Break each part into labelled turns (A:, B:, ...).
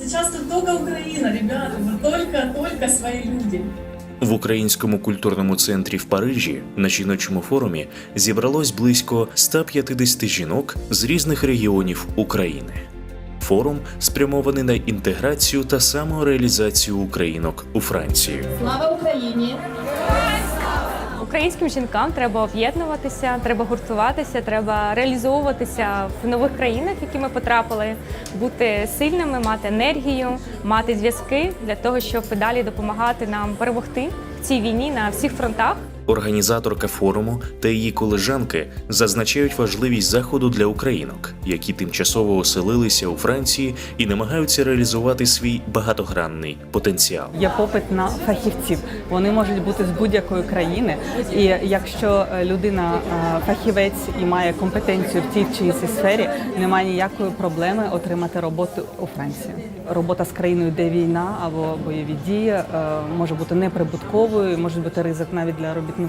A: Сейчас тут только Украина, ребята, мы только-только свои люди.
B: В українському культурному центрі в Парижі на жіночому форумі зібралось близько 150 жінок з різних регіонів України. Форум спрямований на інтеграцію та самореалізацію українок у Франції.
C: Слава Україні!
D: Українським жінкам треба об'єднуватися, треба гуртуватися, треба реалізовуватися в нових країнах, які ми потрапили, бути сильними, мати енергію, мати зв'язки для того, щоб далі допомагати нам перемогти в цій війні на всіх фронтах.
B: Організаторка форуму та її колежанки зазначають важливість заходу для українок, які тимчасово оселилися у Франції і намагаються реалізувати свій багатогранний потенціал.
E: Є попит на фахівців. Вони можуть бути з будь-якої країни. І якщо е, людина е, фахівець і має компетенцію в тій чи іншій сфері, немає ніякої проблеми отримати роботу у Франції. Робота з країною, де війна або бойові дії, е, може бути неприбутковою, може бути ризик навіть для робітників.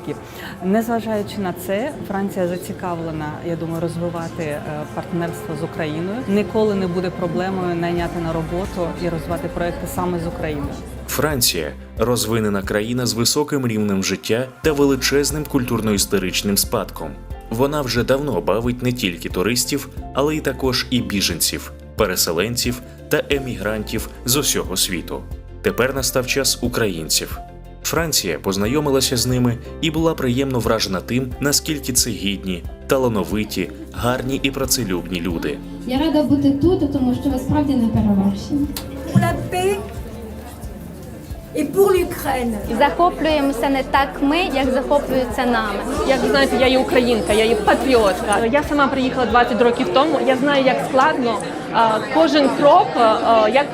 E: Незважаючи на це, Франція зацікавлена, я думаю, розвивати е, партнерство з Україною. Ніколи не буде проблемою найняти на роботу і розвивати проекти саме з Україною.
B: Франція розвинена країна з високим рівнем життя та величезним культурно-історичним спадком. Вона вже давно бавить не тільки туристів, але й також і біженців, переселенців та емігрантів з усього світу. Тепер настав час українців. Франція познайомилася з ними і була приємно вражена тим, наскільки це гідні, талановиті, гарні і працелюбні люди.
C: Я рада бути тут, тому що ви справді не перевершені.
F: Paix pour l'Ukraine.
G: Захоплюємося не так ми, як захоплюються нами.
H: Як ви знаєте, я є українка, я є патріотка. Я сама приїхала 20 років тому. Я знаю, як складно а, кожен крок, а, як,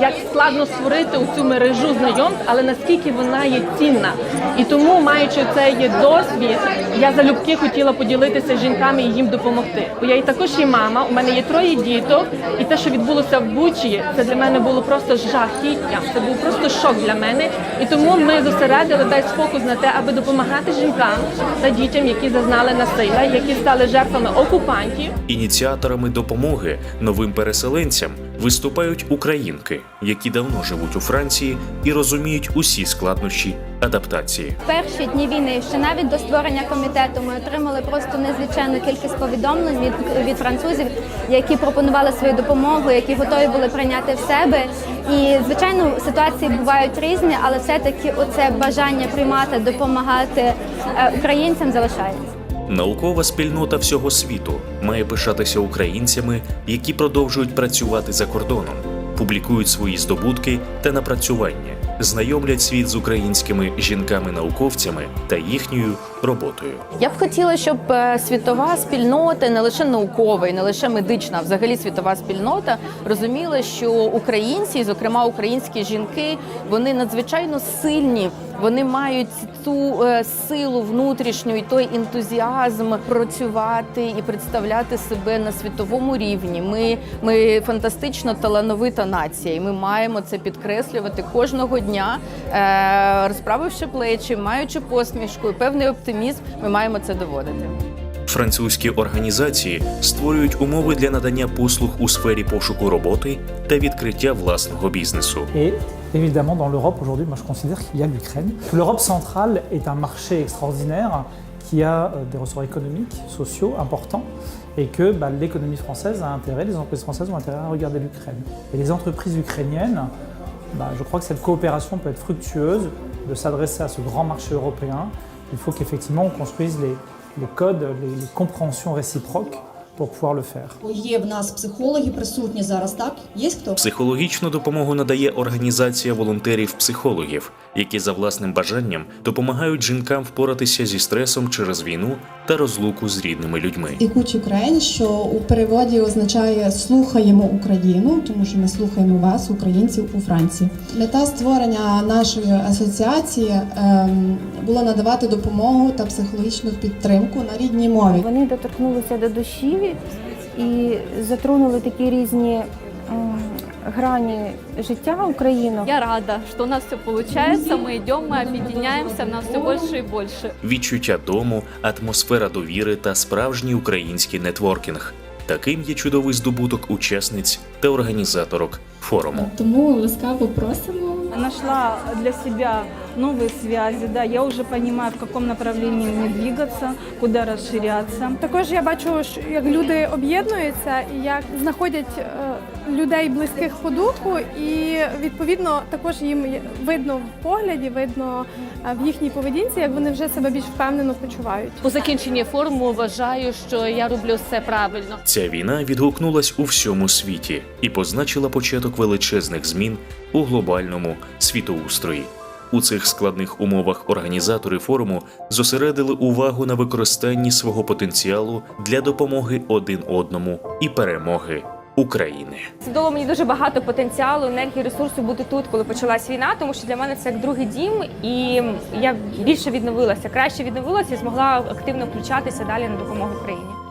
H: як складно створити цю мережу знайомств, але наскільки вона є цінна. І тому, маючи цей досвід, я залюбки хотіла поділитися з жінками і їм допомогти. Бо я і також є мама, у мене є троє діток, і те, що відбулося в Бучі, це для мене було просто жахіття. Це був просто шок для мене. І тому ми зосередили весь фокус на те, аби допомагати жінкам та дітям, які зазнали насилля, які стали жертвами окупантів.
B: Ініціаторами допомоги новим переселенцям виступають українки, які давно живуть у Франції і розуміють усі складнощі адаптації.
G: Перші дні війни, ще навіть до створення комітету, ми отримали просто незліченну кількість повідомлень від, від французів, які пропонували свою допомогу, які готові були прийняти в себе. І звичайно, ситуації бувають різні, але все-таки оце бажання приймати, допомагати е, українцям залишається.
B: Наукова спільнота всього світу має пишатися українцями, які продовжують працювати за кордоном, публікують свої здобутки та напрацювання, знайомлять світ з українськими жінками-науковцями та їхньою роботою.
I: Я б хотіла, щоб е, світова спільнота, не лише наукова, і не лише медична, а взагалі світова спільнота розуміла, що українці, зокрема українські жінки, вони надзвичайно сильні. Вони мають ту е, силу внутрішню і той ентузіазм працювати і представляти себе на світовому рівні. Ми, ми фантастично талановита нація, і ми маємо це підкреслювати кожного дня, е, розправивши плечі, маючи посмішку і певний оптимізм. Ми маємо це доводити.
B: Французькі організації створюють умови для надання послуг у сфері пошуку роботи та відкриття власного бізнесу.
J: Et évidemment, dans l'Europe, aujourd'hui, moi je considère qu'il y a l'Ukraine. Que L'Europe centrale est un marché extraordinaire qui a euh, des ressorts économiques, sociaux importants et que bah, l'économie française a intérêt, les entreprises françaises ont intérêt à regarder l'Ukraine. Et les entreprises ukrainiennes, bah, je crois que cette coopération peut être fructueuse de s'adresser à ce grand marché européen. il faut qu'effectivement on construise les, codes, les compréhensions réciproques pour pouvoir le faire.
K: Є в нас психологи присутні зараз, так? Є хто?
B: Психологічну допомогу надає організація волонтерів-психологів, які за власним бажанням допомагають жінкам впоратися зі стресом через війну та розлуку з рідними людьми.
K: Ікуть Україн, що у переводі означає слухаємо Україну, тому що ми слухаємо вас, українців у Франції. Мета створення нашої асоціації ем, була надавати допомогу та психологічну підтримку на рідній мові.
L: Вони доторкнулися до душі і затронули такі різні грані життя українок.
D: Я рада, що у нас все виходить. Ми йдемо, ми об'єднаємося, нас все більше і більше.
B: Відчуття дому, атмосфера довіри та справжній український нетворкінг. Таким є чудовий здобуток учасниць та організаторок форуму.
C: Тому ласкаво просимо.
L: Нашла для себя новые связи, да, я уже понимаю, в каком направлении мне двигаться, куда расширяться.
C: Також я бачу, як люди об'єднуються і як знаходять е, людей близьких по духу, і відповідно також їм видно в погляді, видно е, в їхній поведінці, як вони вже себе більш впевнено почувають.
H: По закінченні форуму вважаю, що я роблю все правильно.
B: Ця війна відгукнулась у всьому світі і позначила початок величезних змін у глобальному світоустрої. У цих складних умовах організатори форуму зосередили увагу на використанні свого потенціалу для допомоги один одному і перемоги України.
D: Це дало мені дуже багато потенціалу, енергії, ресурсу бути тут, коли почалась війна, тому що для мене це як другий дім, і я більше відновилася, краще відновилася і змогла активно включатися далі на допомогу країні.